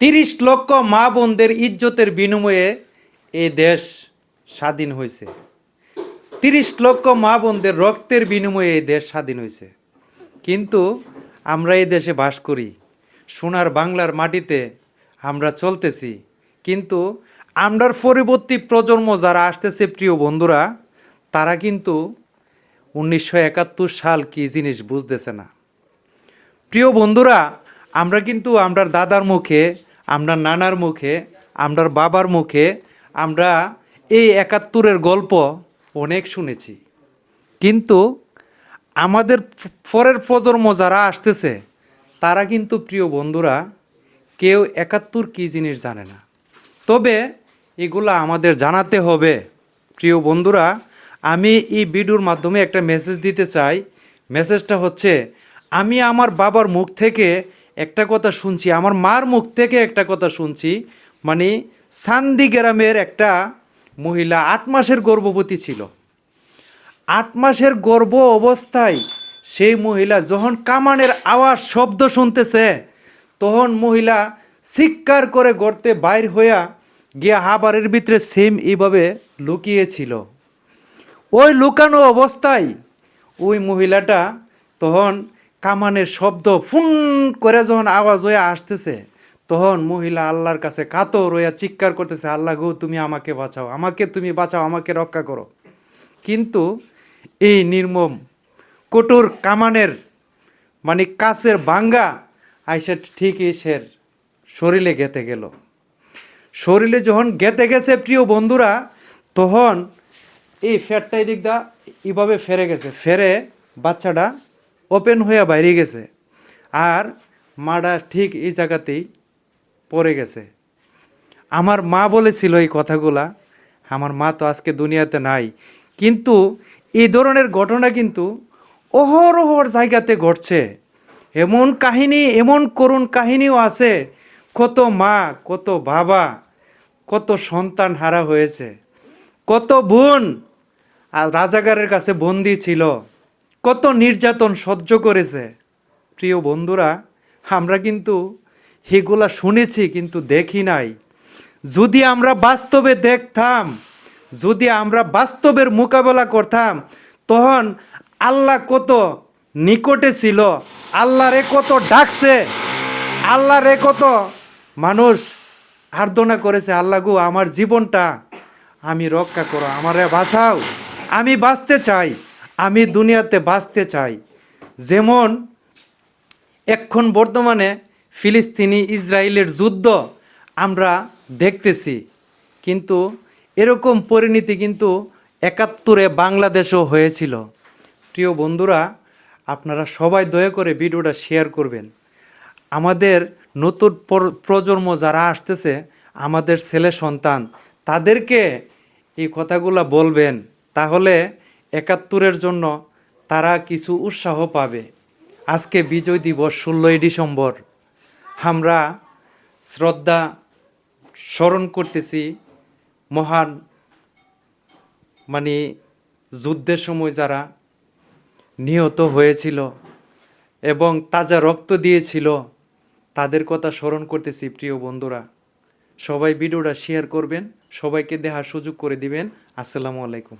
তিরিশ লক্ষ মা বোনদের ইজ্জতের বিনিময়ে এই দেশ স্বাধীন হয়েছে। তিরিশ লক্ষ মা বোনদের রক্তের বিনিময়ে এই দেশ স্বাধীন হয়েছে। কিন্তু আমরা এই দেশে বাস করি, সোনার বাংলার মাটিতে আমরা চলতেছি। কিন্তু আমরার পরবর্তী প্রজন্ম যারা আসতেছে, প্রিয় বন্ধুরা, তারা কিন্তু উনিশশো একাত্তর সাল কি জিনিস বুঝতেছে না। প্রিয় বন্ধুরা, আমরা কিন্তু আমরার দাদার মুখে আমরা নানার মুখে আমরার বাবার মুখে, আমরা এই একাত্তরের গল্প অনেক শুনেছি। কিন্তু আমাদের পরের প্রজন্ম যারা আসতেছে, তারা কিন্তু প্রিয় বন্ধুরা, কেউ একাত্তর কী জিনিস জানে না। তবে এগুলো আমাদের জানাতে হবে। প্রিয় বন্ধুরা, আমি এই ভিডিওর মাধ্যমে একটা মেসেজ দিতে চাই। মেসেজটা হচ্ছে, আমি আমার বাবার মুখ থেকে একটা কথা শুনছি, আমার মার মুখ থেকে একটা কথা শুনছি মানে সান্দি গ্রামের একটা মহিলা আট মাসের গর্ভবতী ছিল। আট মাসের গর্ভ অবস্থায় সেই মহিলা যখন কামানের আওয়াজ, শব্দ শুনতেছে, তখন মহিলা চিৎকার করে গর্তে বাইর হইয়া গিয়া হাবারের ভিতরে সেম এইভাবে লুকিয়েছিল। ওই লুকানো অবস্থায় ওই মহিলাটা তখন কামানের শব্দ ফুন করে যখন আওয়াজ হয়ে আসতেছে, তখন মহিলা আল্লাহর কাছে কাতর হইয়া চিৎকার করতেছে, আল্লাহ গো, তুমি আমাকে বাঁচাও, আমাকে তুমি বাঁচাও, আমাকে রক্ষা করো। কিন্তু এই নির্মম, কঠোর কামানের মানে কাছের বাঙ্গা আইসা ঠিকই এসের শরীরে গেতে গেল। শরীরে যখন গেতে গেছে প্রিয় বন্ধুরা, তখন এই ফ্যাটটা এদিক দা এইভাবে ফেরে গেছে। ফেরে বাচ্চাটা ওপেন হয়ে বাইরে গেছে। আর মাটা ঠিক এই জায়গাতেই পড়ে গেছে। আমার মা বলেছিল এই কথাগুলা। আমার মা তো আজকে দুনিয়াতে নাই। কিন্তু এই ধরনের ঘটনা কিন্তু অহরহর জায়গাতে ঘটছে। এমন কাহিনী, এমন করুণ কাহিনীও আছে। কত মা, কত বাবা, কত সন্তান হারা হয়েছে। কত বোন রাজাগারের কাছে বন্দি ছিল। কত নির্যাতন সহ্য করেছে। প্রিয় বন্ধুরা, আমরা কিন্তু এগুলা শুনেছি কিন্তু দেখি নাই। যদি আমরা বাস্তবে দেখতাম, যদি আমরা বাস্তবের মোকাবেলা করতাম, তখন আল্লাহ কত নিকটে ছিল আল্লাহ রে কত ডাকছে আল্লাহ রে কত মানুষ আর্দনা করেছে, আল্লাহ আমার জীবনটা আমি রক্ষা করো, আমারে বাঁচাও, আমি বাঁচতে চাই। আমি দুনিয়াতে বাঁচতে চাই। যেমন এখন বর্তমানে ফিলিস্তিনি ইসরায়েলের যুদ্ধ আমরা দেখতেছি। কিন্তু এরকম পরিণতি কিন্তু একাত্তরে বাংলাদেশও হয়েছিল। প্রিয় বন্ধুরা, আপনারা সবাই দয়া করে ভিডিওটা শেয়ার করবেন। আমাদের নতুন প্রজন্ম যারা আসতেছে, আমাদের ছেলে সন্তান, তাদেরকে এই কথাগুলো বলবেন। তাহলে একাত্তরের জন্য তারা কিছু উৎসাহ পাবে। আজকে বিজয় দিবস ষোলোই ডিসেম্বর। আমরা শ্রদ্ধা স্মরণ করতেছি মহান মানে যুদ্ধের সময় যারা নিহত হয়েছিল এবং তাজা রক্ত দিয়েছিল, তাদের কথা স্মরণ করতেছি প্রিয় বন্ধুরা। সবাই ভিডিওটা শেয়ার করবেন, সবাইকে দেহার সুযোগ করে দিবেন। আসসালামু আলাইকুম।